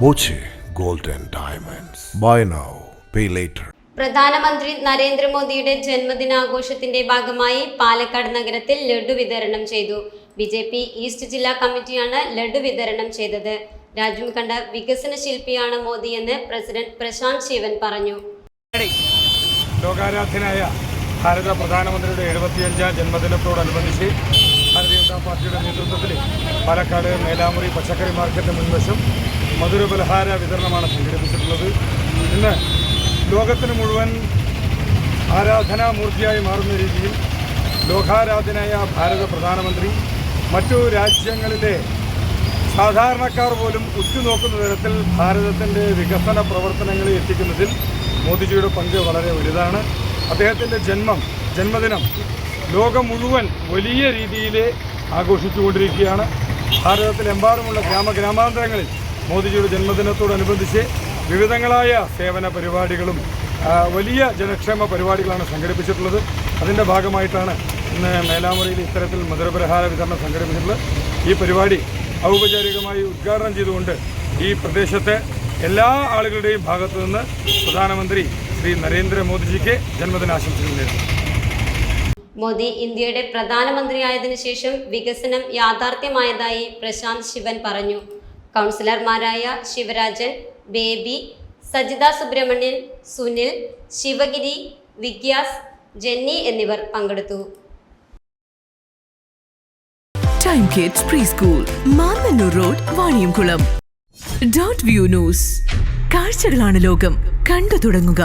Boche gold and Diamonds. Buy now, pay later. പ്രധാനമന്ത്രി നരേന്ദ്രമോദിയുടെ ജന്മദിനാഘോഷത്തിന്റെ ഭാഗമായി പാലക്കാട് നഗരത്തിൽ ലഡു വിതരണം ചെയ്തു ബി ജെ പി ഈസ്റ്റ് ജില്ലാ കമ്മിറ്റിയാണ് ലഡു വിതരണം ചെയ്തത് രാജ്യം കണ്ട വികസന ശില്പിയാണ് എന്ന് പ്രസിഡന്റ് പ്രശാന്ത് ശിവൻ പറഞ്ഞു ലോകാരാധ്യനായ ഭാരത പ്രധാനമന്ത്രിയുടെ എഴുപത്തിയഞ്ചാം ജന്മദിനത്തോടനുബന്ധിച്ച് ഭാരതീയ ജനതാ പാർട്ടിയുടെ നേതൃത്വത്തിൽ പാലക്കാട് മേലാമുറി പച്ചക്കറി മാർക്കറ്റ് മുൻവശം മധുര പലഹാര വിതരണമാണ് സംഘടിപ്പിച്ചിട്ടുള്ളത്. ഇന്ന് ലോകത്തിന് മുഴുവൻ ആരാധനാമൂർത്തിയായി മാറുന്ന രീതിയിൽ ലോകാരാധനായ ഭാരത പ്രധാനമന്ത്രി മറ്റു രാജ്യങ്ങളിലെ സാധാരണക്കാർ പോലും ഉറ്റുനോക്കുന്ന തരത്തിൽ ഭാരതത്തിന്റെ വികസന പ്രവർത്തനങ്ങളെ എത്തിക്കുന്നതിൽ മോദിജിയുടെ പങ്ക് വളരെ വലുതാണ്. അദ്ദേഹത്തിന്റെ ജന്മം ജന്മദിനം ലോകം മുഴുവൻ വലിയ രീതിയിൽ ആഘോഷിച്ചുകൊണ്ടിരിക്കുകയാണ്. ഭാരതത്തിലെമ്പാടുമുള്ള ഗ്രാമഗ്രാമാന്തരങ്ങളിൽ മോദിജിയുടെ ജന്മദിനത്തോടനുബന്ധിച്ച് വിവിധങ്ങളായ സേവന പരിപാടികളും വലിയ ജനക്ഷേമ പരിപാടികളാണ് സംഘടിപ്പിച്ചിട്ടുള്ളത്. അതിന്റെ ഭാഗമായിട്ടാണ് ഇന്ന് മേലാമുറിയിൽ ഇത്തരത്തിൽ മധുരപരിഹാര വിതരണം സംഘടിപ്പിച്ചിട്ടുള്ളത്. ഈ പരിപാടി ഔപചാരികമായി ഉദ്ഘാടനം ചെയ്തുകൊണ്ട് ഈ പ്രദേശത്തെ എല്ലാ ആളുകളുടെയും ഭാഗത്തു നിന്ന് പ്രധാനമന്ത്രി ശ്രീ നരേന്ദ്രമോദിജിക്ക് ജന്മദിനാശംസകൾ നേരുന്നു. മോദി ഇന്ത്യയുടെ പ്രധാനമന്ത്രിയായതിനു ശേഷം വികസനം യാഥാർത്ഥ്യമായതായി പ്രശാന്ത് ശിവൻ പറഞ്ഞു. കൗൺസിലർമാരായ ശിവരാജൻ ബേബി സജിത സുബ്രഹ്മണ്യൻ സുനിൽ ശിവഗിരി വിഗ്യാസ് ജെന്നി എന്നിവർ പങ്കെടുത്തു. Time kids pre school Mannanur road Vaniyamkulam dot view news കാഴ്ചകളാണ് ലോകം. കണ്ടു തുടങ്ങുക.